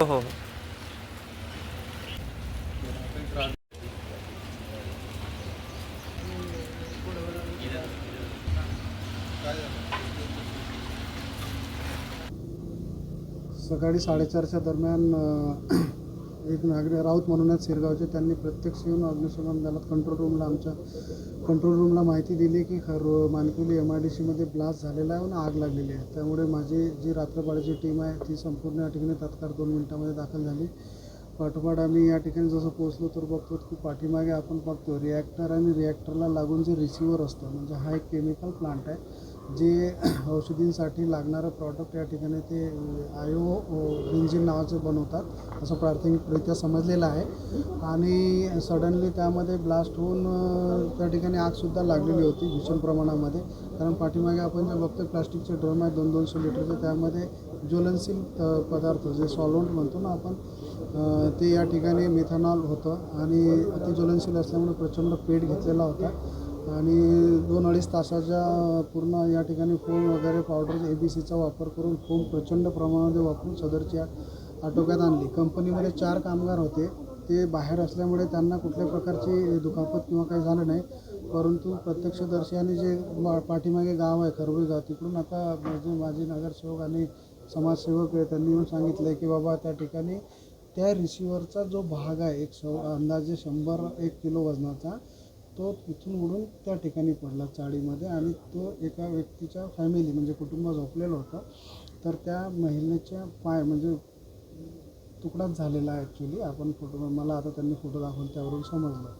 हो हो सकाळी साडेचारच्या दरम्यान अ, एक नागरिक राऊत म्हणून आहेत शिरगावचे त्यांनी प्रत्यक्ष येऊन अग्निशमन दलात कंट्रोल रूमला आमच्या कंट्रोल रूमला माहिती दिली की खर मानकुली एम आय डी सीमध्ये ब्लास्ट झालेला आहे आणि आग लागलेली आहे. त्यामुळे माझी जी रात्रपाळीची टीम आहे ती संपूर्ण या ठिकाणी तात्काळ दोन मिनिटामध्ये दाखल झाली. पाठोपाठ आम्ही या ठिकाणी जसं पोहोचलो तर बघतो की पाठीमागे आपण बघतो रिॲक्टर आणि रिॲक्टरला लागून जे रिसिव्हर असतं म्हणजे हा एक केमिकल प्लांट आहे. जे औषधींसाठी लागणारं प्रॉडक्ट या ठिकाणी ते आयो इंजिन नावाचं बनवतात असं प्राथमिकरित्या समजलेलं आहे. आणि सडनली त्यामध्ये ब्लास्ट होऊन त्या ठिकाणी आगसुद्धा लागलेली होती भीषण प्रमाणामध्ये. कारण पाठीमागे आपण जे बघतो प्लास्टिकचे ड्रम आहे दोन दोनशे लिटरचे त्यामध्ये ज्वलनशील पदार्थ जे सॉल्वंट म्हणतो ना आपण ते या ठिकाणी मिथेनॉल होतं. आणि अति ज्वलनशील असल्यामुळे प्रचंड पेट घेतलेला होता. आणि दोन अडीच तासाच्या पूर्ण या ठिकाणी फोम वगैरे पावडर ए बी सीचा वापर करून फोम प्रचंड प्रमाणामध्ये वापरून सदरची आटोक्यात आणली. कंपनीमध्ये चार कामगार होते. ते बाहेर असल्यामुळे त्यांना कुठल्या प्रकारची दुखापत किंवा काही झालं नाही. परंतु प्रत्यक्षदर्शी जे पाठीमागे गाव आहे खरबी गाव तिकडून आता माझे माजी नगरसेवक आणि समाजसेवक आहे त्यांनी येऊन सांगितलं आहे की बाबा त्या ठिकाणी त्या रिसिव्हरचा जो भाग आहे एक श अंदाजे शंभर एक किलो वजनाचा तो तिथून उडून त्या ठिकाणी पडला चाळीमध्ये आणि तो एका व्यक्तीच्या फॅमिली म्हणजे कुटुंब झोपलेलं होतं. तर त्या महिलेच्या पाय म्हणजे तुकडाच झालेला आहे ॲक्च्युली आपण फोटो मला आता त्यांनी फोटो दाखवून त्यावरून समजलं.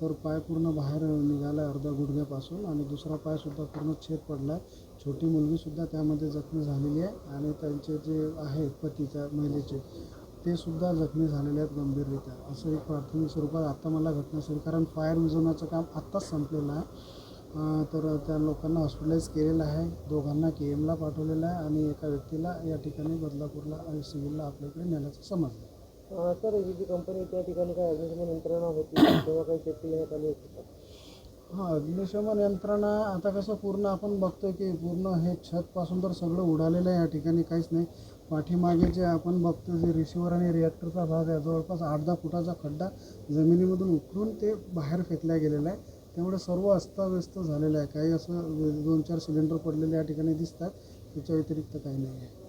तर पाय पूर्ण बाहेर निघाला आहे अर्धा गुडघ्यापासून आणि दुसरा पायसुद्धा पूर्ण छेद पडला आहे छोटी मुलगीसुद्धा त्यामध्ये जखमी झालेली आहे आणि त्यांचे जे आहेत पती त्या महिलेचे ते सुद्धा जखमी झालेले आहेत गंभीररित्या. असं एक प्राथमिक स्वरूपात आत्ता मला घटनास्थळी कारण फायर विझवण्याचं काम आत्ताच संपलेलं आहे. तर त्या लोकांना हॉस्पिटलाईज केलेलं आहे. दोघांना के एमला पाठवलेलं आहे आणि एका व्यक्तीला या ठिकाणी बदलापूरला आणि सिव्हिलला आपल्याकडे नेण्याचं समजलं. सर ही जी कंपनी त्या ठिकाणी काय अग्निशमन यंत्रणा होती? तेव्हा काही सेफ्टी घेण्यात आली होती हां अग्निशमन यंत्रणा आता कसं पूर्ण आपण बघतो की पूर्ण हे छतपासून तर सगळं उडालेलं आहे या ठिकाणी काहीच नाही. पाठीमागे जे आपण बघतो जे रिसिव्हर आणि रिॲक्टरचा भाग आहे जवळपास आठ दहा फुटाचा खड्डा जमिनीमधून उकरून ते बाहेर फेकल्या गेलेलं आहे. त्यामुळे सर्व अस्ताव्यस्त झालेलं आहे. काही असं दोन चार सिलेंडर पडलेले या ठिकाणी दिसतात त्याच्या व्यतिरिक्त काही नाही आहे.